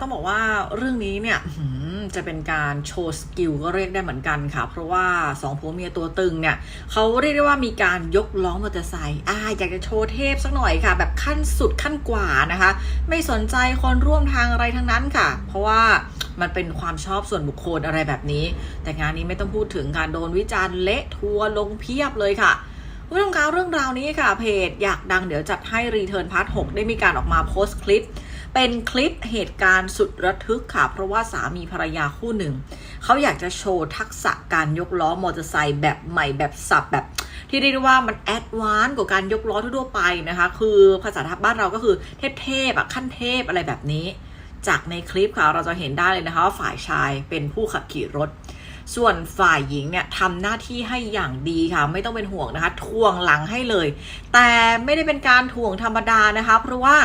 ต้องบอกว่าเรื่องนี้เนี่ยจะเป็นการโชว์สกิลก็เรียกได้เหมือนกันค่ะ เพราะว่าสองผัวเมียตัวตึงเนี่ยเขาเรียกได้ว่ามีการยกล้อมอเตอร์ไซค์อ่าอยากจะโชว์เทพสักหน่อยค่ะ แบบขั้นสุดขั้นกว่านะคะ ไม่สนใจคนร่วมทางอะไรทั้งนั้นค่ะ เพราะว่ามันเป็นความชอบส่วนบุคคลอะไรแบบนี้ แต่งานนี้ไม่ต้องพูดถึงการโดนวิจารณ์เละทัวลงเพียบเลยค่ะคุณผู้ชมคะเรื่องราวนี้ค่ะเพจอยากดังเดี๋ยวจัดให้รีเทิร์นพาร์ท6ได้มีการออกมาโพสต์คลิป เป็นคลิปเหตุการณ์สุดระทึกค่ะ เพราะว่าสามีภรรยาคู่หนึ่ง เขาอยากจะโชว์ทักษะการยกล้อมอเตอร์ไซค์แบบใหม่แบบสับแบบที่เรียกว่ามันแอดวานซ์กว่าการยกล้อทั่วไปนะคะ คือภาษาทับบ้านเราก็คือเทพๆอะขั้นเทพอะไรแบบนี้ จากในคลิปค่ะเราจะเห็นได้เลยนะคะว่าฝ่ายชายเป็นผู้ขับขี่รถ ส่วนฝ่ายหญิงเนี่ยทำหน้าที่ให้อย่างดีค่ะ ไม่ต้องเป็นห่วงนะคะ ทวงหลังให้เลย แต่ไม่ได้เป็นการทวงธรรมดานะคะ เพราะว่า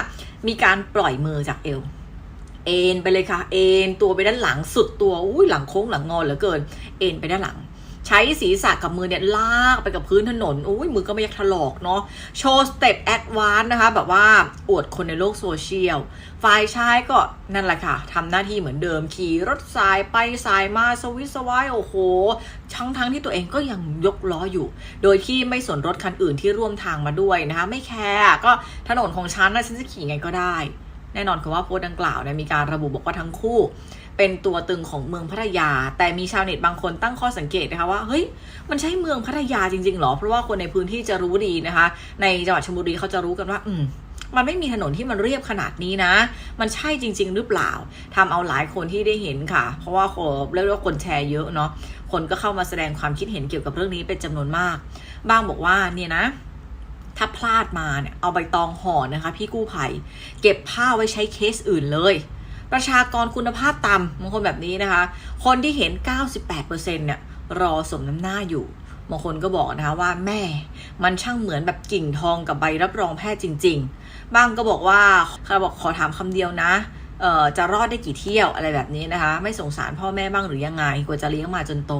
มีการปล่อยมือจากเอว เอ็นไปเลยค่ะ เอ็นตัวไปด้านหลังสุดตัว อุ้ยหลังโค้งหลังงอเหลือเกิน เอ็นไปด้านหลัง ใช้ศีรษะกับมือเนี่ยลากไปกับพื้นถนน อุ้ยมือก็ไม่อยากถลอกเนาะ โชว์สเต็ปแอดวานนะคะ แบบว่าอวดคนในโลกโซเชียล ฝ่ายชายก็นั่นแหละค่ะทำหน้าที่เหมือนเดิมขี่รถสายไปสายมาสวิสวายโอ้โห ทั้งทั้งที่ตัวเองก็ยังยกล้ออยู่ โดยที่ไม่สนรถคันอื่นที่ร่วมทางมาด้วยนะคะ ไม่แคร์ก็ถนนของฉันนะฉันจะขี่ไงก็ได้ แน่นอนคือว่าโพสต์ดังกล่าวเนี่ยมีการระบุบอกว่าทั้งคู่ เป็นตัวตึงของเมืองพัทยา แต่มีชาวเน็ตบางคนตั้งข้อสังเกตนะคะว่าเฮ้ยมันใช่เมืองพัทยาจริงๆหรอ เพราะว่าคนในพื้นที่จะรู้ดีนะคะ ในจังหวัดชลบุรีเขาจะรู้กันว่า อืมมันไม่มีถนนที่มันเรียบขนาดนี้นะ มันใช่จริง ๆ หรือเปล่าทำเอาหลายคนที่ได้เห็นค่ะ เพราะว่าคนเรียกว่าคนแชร์เยอะเนาะ คนก็เข้ามาแสดงความคิดเห็นเกี่ยวกับเรื่องนี้เป็นจำนวนมากบางบอกว่าเนี่ยนะ ถ้าพลาดมาเนี่ยเอาใบตองห่อนะคะพี่กู้ภัย เก็บผ้าไว้ใช้เคสอื่นเลย ประชากรคุณภาพต่ำบางคนแบบนี้นะคะ คนที่เห็น 98%เนี่ยรอสมน้ำหน้าอยู่บางคนก็บอกนะคะว่าแม่ มันช่างเหมือนแบบกิ่งทองกับใบรับรองแพทย์จริง ๆ บ้างก็บอกว่าเขาบอกขอถามคำเดียวนะ จะรอดได้กี่เที่ยวอะไรแบบนี้นะคะ ไม่สงสารพ่อแม่บ้างหรือยังไงกว่าจะเลี้ยงมาจนโต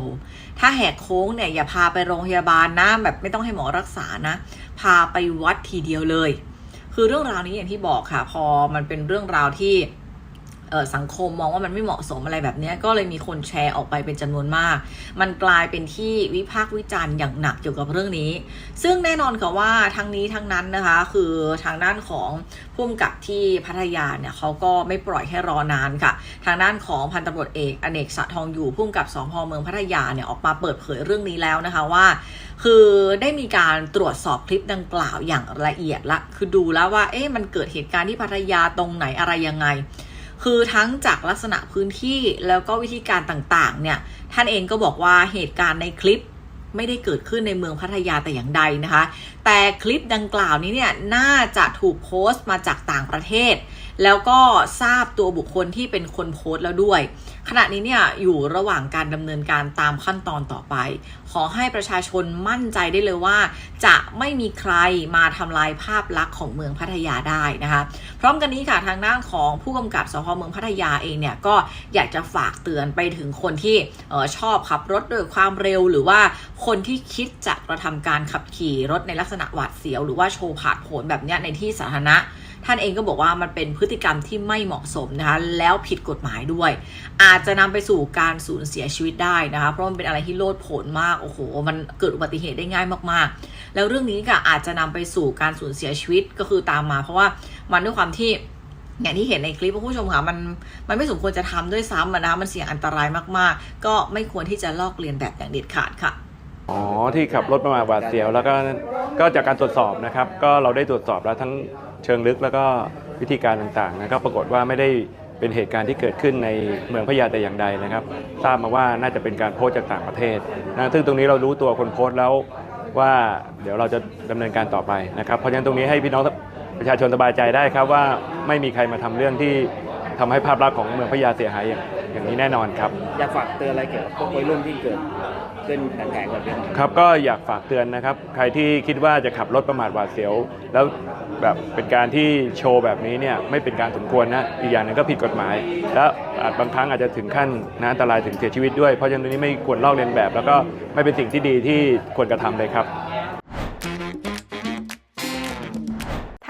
ถ้าแหกโค้งเนี่ยอย่าพาไปโรงพยาบาลนะแบบไม่ต้องให้หมอรักษานะ พาไปวัดทีเดียวเลย คือเรื่องราวนี้อย่างที่บอกค่ะ พอมันเป็นเรื่องราวที่ สังคมมองว่ามันไม่เหมาะสมอะไรแบบนี้ก็เลยมีคนแชร์ออกไปเป็นจำนวนมาก มันกลายเป็นที่วิพากษ์วิจารณ์อย่างหนักเกี่ยวกับเรื่องนี้ ซึ่งแน่นอนค่ะว่าทั้งนี้ทั้งนั้นนะคะ คือทางด้านของผู้กำกับที่พัทยาเนี่ยเขาก็ไม่ปล่อยให้รอนานค่ะ ทางด้านของพันตำรวจเอกอเนกสะทองอยู่ผู้กำกับสพเมืองพัทยาเนี่ยออกมาเปิดเผยเรื่องนี้แล้วนะคะว่า คือได้มีการตรวจสอบคลิปดังกล่าวอย่างละเอียดละ คือดูแล้วว่าเอ๊ะมันเกิดเหตุการณ์ที่พัทยาตรงไหนอะไรยังไง คือทั้งจากลักษณะพื้นที่แล้วก็วิธีการต่างๆเนี่ยท่านเองก็บอกว่าเหตุการณ์ในคลิป ไม่ได้เกิดขึ้นในเมืองพัทยาแต่อย่างใดนะคะ แต่คลิปดังกล่าวนี้เนี่ยน่าจะถูกโพสต์มาจากต่างประเทศ แล้วก็ทราบตัวบุคคลที่เป็นคนโพสต์แล้วด้วย ขณะนี้เนี่ยอยู่ระหว่างการดำเนินการตามขั้นตอนต่อไป ขอให้ประชาชนมั่นใจได้เลยว่า จะไม่มีใครมาทำลายภาพลักษณ์ของเมืองพัทยาได้นะคะ พร้อมกันนี้ค่ะทางด้านของผู้กำกับสพเมืองพัทยาเองเนี่ยก็อยากจะฝากเตือนไปถึงคนที่ออชอบขับรถด้วยความเร็วหรือว่า คนที่คิดจะกระทำการขับขี่รถในลักษณะหวาดเสียว หรือว่าโชว์ผาดโผนแบบนี้ในที่สาธารณะ ท่านเองก็บอกว่ามันเป็นพฤติกรรมที่ไม่เหมาะสมนะคะ แล้วผิดกฎหมายด้วย อาจจะนำไปสู่การสูญเสียชีวิตได้นะคะ เพราะมันเป็นอะไรที่โลดโผนมาก โอ้โห มันเกิดอุบัติเหตุได้ง่ายมากๆ แล้วเรื่องนี้ก็อาจจะนำไปสู่การสูญเสียชีวิตก็คือตามมา เพราะว่ามันด้วยความที่อย่างที่เห็นในคลิปคุณผู้ชมค่ะมันมันไม่สมควรจะทำด้วยซ้ำนะคะมันเสี่ยงอันตรายมากๆ ก็ไม่ควรที่จะลอกเลียนแบบอย่างเด็ดขาดค่ะ อ๋อที่ขับรถประมาทหวาดเสียว แล้วก็ก็จากการตรวจสอบนะครับ ก็เราได้ตรวจสอบแล้วทั้งเชิงลึกแล้วก็วิธีการต่างๆนะครับปรากฏว่าไม่ได้เป็นเหตุการณ์ที่เกิดขึ้นในเมืองพยาแต่อย่างใดนะครับ ทราบมาว่าน่าจะเป็นการโพสต์จากต่างประเทศนะซึ่งตรงนี้เรารู้ตัวคนโพสต์แล้วว่าเดี๋ยวเราจะดำเนินการต่อไปนะครับ เพราะฉะนั้นตรงนี้ให้พี่น้องประชาชนสบายใจได้ครับว่าไม่มีใครมาทำเรื่องที่ทำให้ภาพลักษณ์ของเมืองพยาเสียหายอย่าง อย่างนี้แน่นอนครับ อยากฝากเตือนอะไรเกี่ยวกับพวกวัยรุ่นที่เกิดขึ้นแผงๆแบบนี้ครับก็อยากฝากเตือนนะครับ ใครที่คิดว่าจะขับรถประมาทหวาดเสียว แล้วแบบเป็นการที่โชว์แบบนี้เนี่ยไม่เป็นการสมควรนะอีกอย่างหนึ่งก็ผิดกฎหมาย แล้วอาจบางครั้งอาจจะถึงขั้นนะอันตรายถึงเสียชีวิตด้วยเพราะฉะนั้นนี้ไม่ควรลอกเลียนแบบ แล้วก็ไม่เป็นสิ่งที่ดีที่ควรกระทำเลยครับ